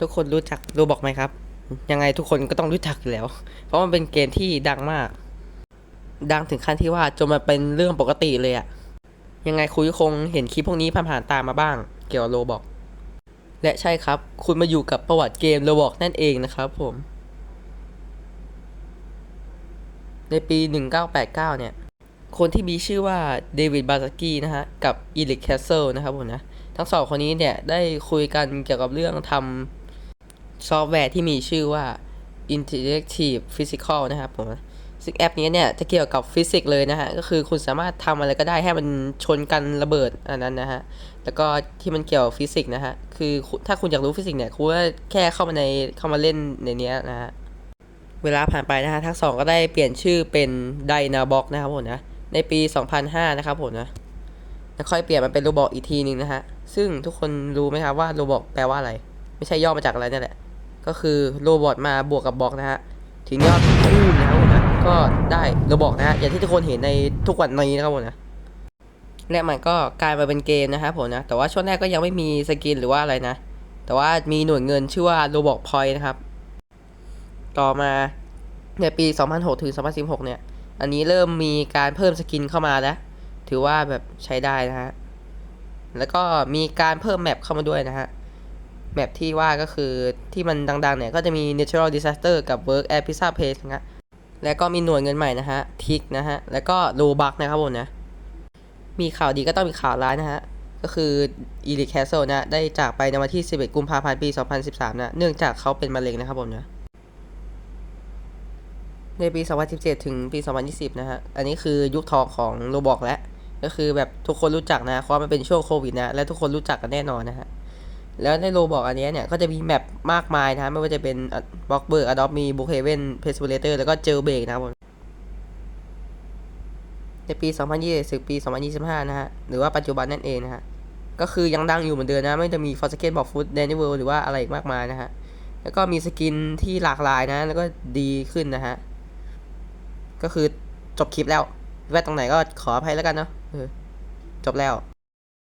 ทุกคนรู้จักโรบอกไหมครับ ยังไงทุกคนก็ต้องรู้จักอยู่แล้ว เพราะมันเป็นเกมที่ดังมาก ดังถึงขั้นที่ว่าจนมันเป็นเรื่องปกติเลยอะยังไงคุณคงเห็นคลิปพวกนี้ผ่านๆตามมาบ้าง เกี่ยวกับโรบอกและใช่ครับ คุณมาอยู่กับประวัติเกมโรบอกนั่นเองนะครับผม ในปี 1989 เนี่ย คนที่มีชื่อว่าเดวิดบาซากี้นะฮะ กับอีลิคแคสเซิลนะครับผมนะ ทั้งสองคนนี้เนี่ย ได้คุยกันเกี่ยวกับเรื่องทำ ซอฟต์แวร์ที่มีชื่อว่า Interactive Physical นะครับผมซึ่งแอปนี้เนี่ยจะเกี่ยวกับฟิสิกส์เลยนะฮะ ก็คือคุณสามารถทำอะไรก็ได้ให้มันชนกันระเบิดอันนั้นนะฮะ แล้วก็ที่มันเกี่ยวกับฟิสิกส์นะฮะ คือถ้าคุณอยากรู้ฟิสิกส์เนี่ย คุณก็แค่เข้ามาในเข้ามาเล่นในนี้นะฮะ เวลาผ่านไปนะฮะ ทั้งสองก็ได้เปลี่ยนชื่อเป็น Dynabox นะครับผมนะ ในปี 2005 นะครับผมนะ แล้วค่อยเปลี่ยนมาเป็นโรบอกอีกทีหนึ่งนะฮะ ซึ่งทุกคนรู้ไหมครับว่าโรบอกแปลว่าอะไร ไม่ใช่ย่อมาจากอะไรนี่แหละ ก็คือโรบอทมาบวกกับบล็อกนะฮะถึงยอดคูณนะครับผมนะก็ได้โรบอกนะฮะอย่างที่ทุกคนเห็นในทุกวันนี้นะครับผมนะและมันก็กลายมาเป็นเกมนะครับผมนะแต่ว่าช่วงแรกก็ยังไม่มีสกินหรือว่าอะไรนะ แต่ว่ามีหน่วยเงินชื่อว่าโรบอกพอยนะครับ ต่อมาในปี 2006 ถึง 2016 เนี่ย อันนี้เริ่มมีการเพิ่มสกินเข้ามาแล้ว ถือว่าแบบใช้ได้นะฮะ แล้วก็มีการเพิ่มแมปเข้ามาด้วยนะฮะ แมปที่ว่าก็คือที่มันดังๆเนี่ยก็จะมี Natural Disaster กับ Work at Pizza Place นะฮะแล้วก็มีหน่วยเงินใหม่นะฮะทิกนะฮะ แล้วก็โลบักนะครับผมนะ มีข่าวดีก็ต้องมีข่าวร้ายนะฮะ ก็คือ e l i c Castle นะ ได้จากไปในวันที่ 11 กุมภาพันธ์ ปี 2013 นะ เนื่องจากเขาเป็นมะเร็งนะครับผมนะ ในปี 2017 ถึงปี 2020 นะฮะ อันนี้คือยุคทองของโรบอกแล้ว ก็คือแบบทุกคนรู้จักนะเพราะมันเป็นช่วงโควิดนะ และทุกคนรู้จักกันแน่นอนนะฮะ แล้วในโรบอกอันนี้เนี่ย ก็จะมีแมปมากมายนะไม่ว่าจะเป็นบล็อกเบอร์กอดอปมีบุคเฮเว่นเพสเ l เลเตอร์แล้วก็เจลเบกนะครับผมในปี 2020 ปี 2025 นะฮะ หรือว่าปัจจุบันนั่นเองนะฮะ ก็คือยังดังอยู่เหมือนเดิมนะ ไม่จะมีฟอร์สเกตบอกฟุตแดนนี่เวิลหรือว่าอะไรอีกมากมายนะฮะ แล้วก็มีสกินที่หลากหลายนะ แล้วก็ดีขึ้นนะฮะ ก็คือจบคลิปแล้วแวะตรงไหนก็ขออภัยแล้วกันเนาะจบแล้ว